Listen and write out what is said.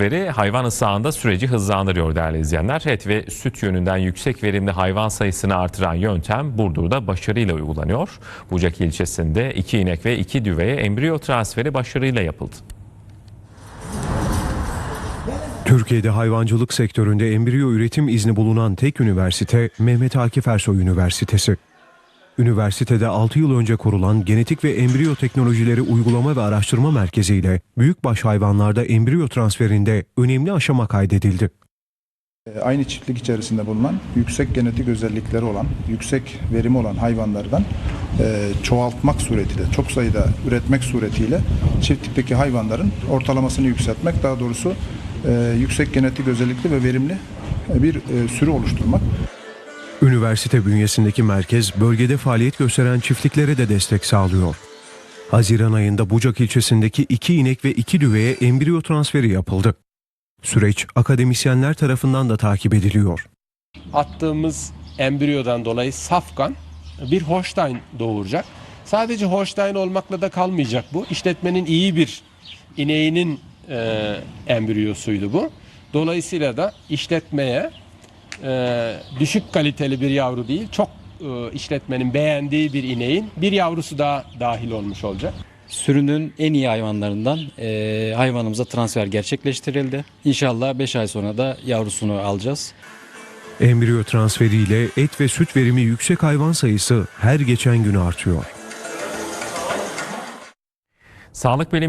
Veri hayvan ısağında süreci hızlandırıyor değerli izleyenler. Et ve süt yönünden yüksek verimli hayvan sayısını artıran yöntem Burdur'da başarıyla uygulanıyor. Bucak ilçesinde iki inek ve iki düveye embriyo transferi başarıyla yapıldı. Türkiye'de hayvancılık sektöründe embriyo üretim izni bulunan tek üniversite Mehmet Akif Ersoy Üniversitesi. Üniversitede 6 yıl önce kurulan Genetik ve Embriyo Teknolojileri Uygulama ve Araştırma Merkezi ile büyükbaş hayvanlarda embriyo transferinde önemli aşama kaydedildi. E, Aynı çiftlik içerisinde bulunan yüksek genetik özellikleri olan, yüksek verimi olan hayvanlardan e, çoğaltmak suretiyle, çok sayıda üretmek suretiyle çiftlikteki hayvanların ortalamasını yükseltmek, daha doğrusu e, yüksek genetik özellikli ve verimli e, bir sürü oluşturmak. Üniversite bünyesindeki merkez bölgede faaliyet gösteren çiftliklere de destek sağlıyor. Haziran ayında Bucak ilçesindeki iki inek ve iki düveye embriyo transferi yapıldı. Süreç akademisyenler tarafından da takip ediliyor. attığımız embriyodan dolayı safkan bir Holstein doğuracak. Sadece Holstein olmakla da kalmayacak bu. İşletmenin iyi bir ineğinin e, embriyosuydu bu. Dolayısıyla da işletmeye e, düşük kaliteli bir yavru değil, çok e, işletmenin beğendiği bir ineğin bir yavrusu daha dahil olmuş olacak. Sürünün en iyi hayvanlarından eee, hayvanımıza transfer gerçekleştirildi. İnşallah 5 ay sonra da yavrusunu alacağız. Embriyo transferiyle et ve süt verimi yüksek hayvan sayısı her geçen gün artıyor. Sağlık bilimleri